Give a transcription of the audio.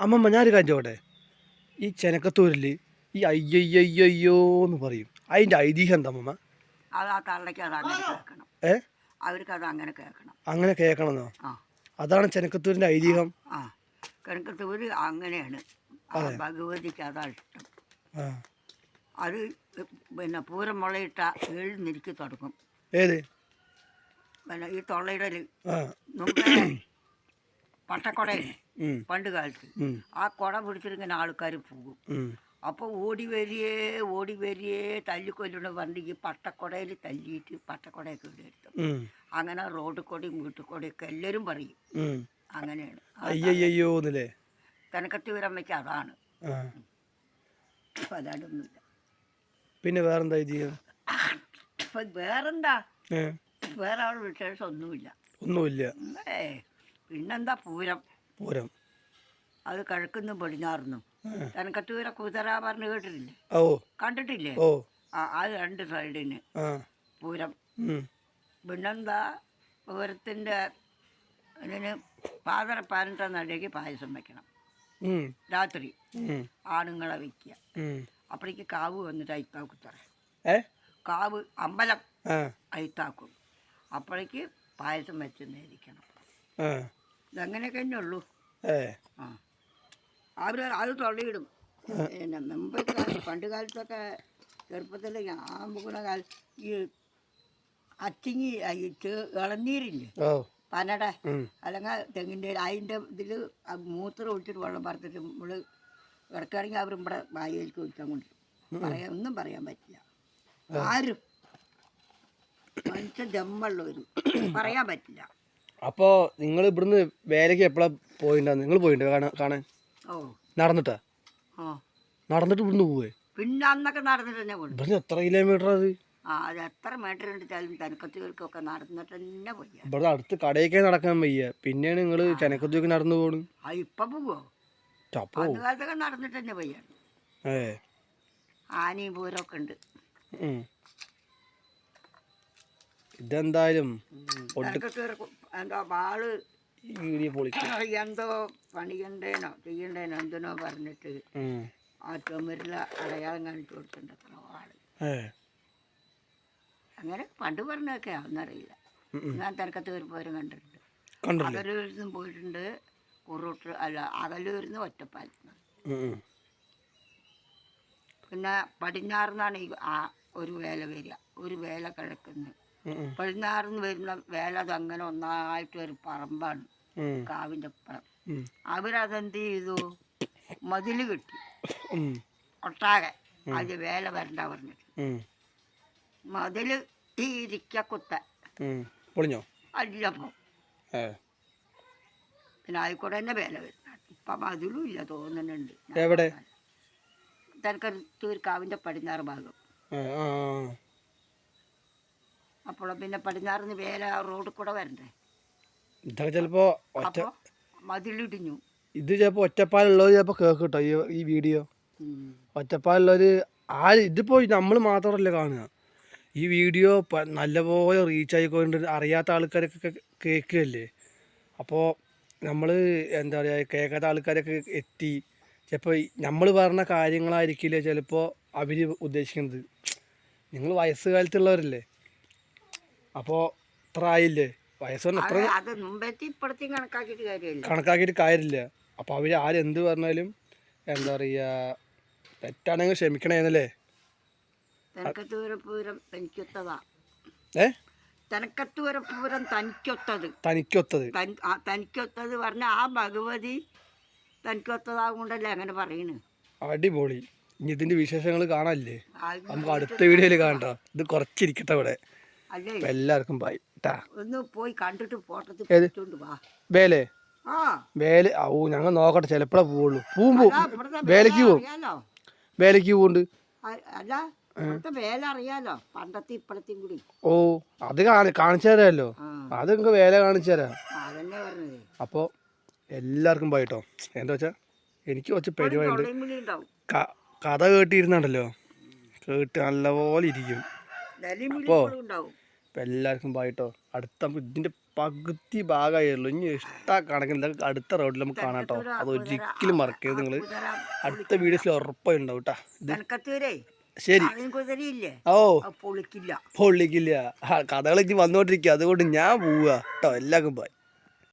അമ്മമ്മ ഞാനൊരു കാര്യം ചോട്ടെ ഈ ചെനക്കത്തൂരിൽ ഈ അയ്യയ്യയ്യോ എന്ന് പറയും. അതിന്റെ ഐതിഹ്യം എന്താ അമ്മമ്മ? അത് ആ തള്ളയ്ക്ക് അത് അങ്ങനെ കേൾക്കണം. ഏ? അവർക്ക് അത് അങ്ങനെ കേൾക്കണം. അങ്ങനെ കേൾക്കണമെന്നോ? ആ. അതാണ് ചെനക്കത്തൂരിന്റെ ഐതിഹ്യം? ആ അങ്ങനെയാണ്. ആ ഭഗവതിക്ക് അതാ ഇഷ്ടം. ആ. അത് പിന്നെ പൂരം മുളയിട്ട എഴുന്നിരിക്കി തുടങ്ങും. ഏത്? പിന്നെ ഈ തൊള്ളയിടൽ ഉം, പണ്ട് കാലത്ത്. ആ കുട പിടിച്ചിരിങ്ങനെ ആൾക്കാർ പോകും. അപ്പോൾ ഓടി വരിയേ ഓടി വരിയേ തല്ലിക്കൊല്ലുന്ന പറഞ്ഞ് ഈ പട്ടക്കുടയിൽ തല്ലിയിട്ട് പട്ടക്കുടയൊക്കെ ഉം, അങ്ങനെ റോഡ് കൂടെയും വീട്ടിൽ കൂടെയും ഒക്കെ എല്ലാവരും പറയും. അങ്ങനെയാണ്. അയ്യയ്യോ കനക്കത്തി വരമ്മയ്ക്ക് അതാണ്. പിന്നെ വേറെന്താ വേറെന്താ? വേറെ അവിടെ വിശേഷം ഒന്നുമില്ല ഒന്നുമില്ല. ഏ. പിന്നെന്താ പൂരം? പൂരം. അത് കിഴക്കുന്നും പടിഞ്ഞാറുന്നും. തനക്കത്തൂര കുതിര പറഞ്ഞ് കേട്ടിട്ടില്ലേ? ഓ. കണ്ടിട്ടില്ലേ? ഓ. ആ അത് രണ്ട് സൈഡിന്. പൂരം. പിന്നെന്താ? പൂരത്തിന്റെ ഇതിന് പാതര പതിനെട്ടാം നടയ്ക്ക് പായസം വെക്കണം. രാത്രി ആണുങ്ങളെ വയ്ക്കുക. അപ്പോഴേക്ക് കാവ് വന്നിട്ട് അയിത്താക്കും തറ കാവ് അമ്പലം അയിത്താക്കും. അപ്പോഴേക്ക് പായസം വെച്ച് നേരിക്കണം. ഇതങ്ങനെയൊക്കെ തന്നെ ഉള്ളൂ അവർ അത് തള്ളിയിടും. പിന്നെ മുമ്പ് കാലത്ത് പണ്ട് കാലത്തൊക്കെ ചെറുപ്പത്തിൽ ഞാൻ പോകുന്ന കാലം ഈ ചേ- ഇളനീരില്ലേ? പനട അല്ലെങ്കിൽ തെങ്ങിന്റെ അതിന്റെ ഇതിൽ മൂത്രം ഒഴിച്ചിട്ട് വെള്ളം പറത്തിട്ട് നമ്മൾ കിടക്കുകയാണെങ്കിൽ അവർ ഇവിടെ വായിലേക്ക് ഒഴിക്കാൻ കൊണ്ട് പറയാൻ ഒന്നും പറയാൻ പറ്റില്ല. ആരും മനുഷ്യൻ ജമ്മുള്ളവരും പറയാൻ പറ്റില്ല. അപ്പോൾ നിങ്ങൾ ഇവിടുന്ന് വേലയ്ക്ക് എപ്പോഴാ പോയിണ്ടോ? നിങ്ങൾ പോയിണ്ടോ കാണാൻ കാണാൻ? ഓ. നടന്നിട്ടാ? ആ. നടന്നിട്ട് ഇവിടുന്ന് പോവേ? പിന്നെ അന്നൊക്കെ നടന്നിട്ട് തന്നെ ഇവിടുന്ന് എത്ര കിലോമീറ്റർ അത്? ആ അത് എത്ര മീറ്റർ ഉണ്ടെച്ചാലും തനക്കത്തുകൾക്കൊക്കെ നടന്നിട്ട് തന്നെ പോയി ഇവിടെ അടുത്ത് കടയൊക്കെ നടക്കാൻ വയ്യ. പിന്നെയാണ് നിങ്ങൾ ചെനക്കത്തേക്ക് നടന്നു പോണ് ആ ഇപ്പം പോവോ? ചപ്പോ പണ്ട് കാലത്തൊക്കെ നടന്നിട്ട് തന്നെ പോയാണ് ഏ. ആനയും പൂരമൊക്കെ ഉണ്ട്. ഉം. ഇതെന്തായാലും തനക്കത്തൂർ എന്താ വാൾ എന്തോ പണിയണ്ടേനോ ചെയ്യണ്ടേനോ എന്തിനോ പറഞ്ഞിട്ട് ആ ചുമരില അടയാളം കാണിച്ചു കൊടുത്തിട്ടുണ്ടോ ആൾ അങ്ങനെ പണ്ട് പറഞ്ഞൊക്കെ ഒന്നറിയില്ല. ഞാൻ തിരക്കത്ത് പോരും കണ്ടിട്ടുണ്ട്. അകലൂരിൽ നിന്നും പോയിട്ടുണ്ട്. കുറോട്ട് അല്ല അകലൂരിൽ വരുന്ന ഒറ്റപ്പാലത്ത്. പിന്നെ പടിഞ്ഞാറുനിന്നാണ് ഈ ആ ഒരു വേല വരിക. ഒരു വേല കിഴക്കുന്ന്. ഉം. വരുന്ന വേല അത് അങ്ങനെ ഒന്നായിട്ട് ഒരു പറമ്പാണ്. കാവിന്റെ കാവിന്റെ അപ്പുറം. അവരതെന്ത് ചെയ്തു? മതിൽ കെട്ടി. ഒട്ടാകെ. അത് വേല വരണ്ട പറഞ്ഞിട്ട്. മതിൽ ഈ ഇരിക്കക്കുത്ത ഉം. പൊളിഞ്ഞോ? അല്ലപ്പോ പിന്നെ ആയിക്കോട്ടെ തന്നെ വേല വരുന്നുണ്ട് ഇപ്പം മതിലും ഇല്ല തോന്നുന്നുണ്ട് എവിടെ? കാവിന്റെ കാവിന്റെ പടിഞ്ഞാറ് ഭാഗം. അപ്പോൾ പിന്നെ പടിഞ്ഞാറിന് വേല റോഡിൽ കൂടെ വരണ്ടേ? ഇതൊക്കെ ചിലപ്പോ ഒറ്റ അപ്പോൾ മതിലിടിഞ്ഞു. ഇത് ചിലപ്പോ ഒറ്റപ്പാലുള്ളവർ ചിലപ്പോ കേക്ക് കേട്ടോ ഈ ഈ വീഡിയോ. ഒറ്റപ്പാലുള്ളവര് ആ ഇതിപ്പോ നമ്മൾ മാത്രമല്ല കാണുക. ഈ വീഡിയോ പ- നല്ലപോലെ റീച്ച് ആയിക്കൊണ്ട് അറിയാത്ത ആൾക്കാരൊക്കെ കേൾക്കുകയല്ലേ? അപ്പോൾ നമ്മൾ എന്താ പറയുക കേൾക്കാത്ത ആൾക്കാരൊക്കെ എത്തി. ചിലപ്പോൾ നമ്മൾ പറഞ്ഞ കാര്യങ്ങളായിരിക്കില്ല ചിലപ്പോൾ അവർ ഉദ്ദേശിക്കുന്നത്? നിങ്ങൾ വയസ്സുകാലത്തുള്ളവരല്ലേ? അപ്പോൾ ഇത്ര ആയില്ലേ വയസ്സൊന്നും അത്ര അത് മുമ്പത്തെ ഇപ്പോഴത്തെയും കണക്കാക്കിയിട്ട് കാര്യമില്ല. കണക്കാക്കിയിട്ട് കാര്യമില്ല. അപ്പോൾ അവർ ആരെന്ത് പറഞ്ഞാലും എന്താ പറയുക തെറ്റാണെങ്കിൽ ക്ഷമിക്കണേന്നല്ലേ? ഏ? തനക്കത്തൂരപ്പൂരം തനിക്കൊത്തത്. തനിക്കൊത്തത്. തനിക്കൊത്തത് പറഞ്ഞ ആ ഭഗവതി തനിക്കൊത്തതാകൊണ്ടല്ലേ അങ്ങനെ പറയണ്? അടിപൊളി. ഇനി ഇതിന്റെ വിശേഷങ്ങൾ കാണാല്ലേ നമുക്ക് അടുത്ത വീഡിയോയിൽ കാണാം ഇത് കുറച്ചിരിക്കട്ടെ ഇവിടെ. അപ്പം എല്ലാവർക്കും ബൈ ട്ടാ. ഒന്ന് പോയി കണ്ടിട്ട് ഫോട്ടത്തിൽ ഏത്? വാ. വേലേ? വേല? ഓ ഞങ്ങൾ നോക്കട്ടെ ചിലപ്പോഴേ പോവുള്ളൂ. പൂവും പോവും വേലയ്ക്ക് വേല പോവും വേലയ്ക്ക് പോവുണ്ട്. അല്ല അറിയാലോ? പണ്ടത്തെ ഇപ്പോഴത്തെയും കൂടി. ഓ അത് കാണി കാണിച്ചു തരാമല്ലോ. അത് നിങ്ങൾക്ക് വേല കാണിച്ചു തരാം. അപ്പോൾ എല്ലാവർക്കും ബൈ കേട്ടോ എന്താ വെച്ചാ എനിക്ക് കുറച്ച് പരിപാടി കഥ കേട്ടിരുന്നുണ്ടല്ലോ. കേട്ട് നല്ലപോലെ ഇരിക്കും. നിലയും വിളി അപ്പോ? ഇപ്പോഴും ഉണ്ടാവും. അപ്പം എല്ലാവർക്കും പായിട്ടോ അടുത്ത ഇതിന്റെ പകുതി ഭാഗമായുള്ളൂ ഇനി ഇഷ്ട കണക്കിന് അടുത്ത റോഡിൽ നമുക്ക് കാണാം കേട്ടോ അത് ഒരിക്കലും മറക്കരുത് നിങ്ങൾ അടുത്ത വീഡിയോസിൽ ഉറപ്പായി ഉണ്ടാവും കേട്ടോ ശരി. ഓ. പൊള്ളിക്കില്ല ആ വന്നോണ്ടിരിക്കുക അതുകൊണ്ട് ഞാൻ പോവുക കേട്ടോ എല്ലാവർക്കും ബൈ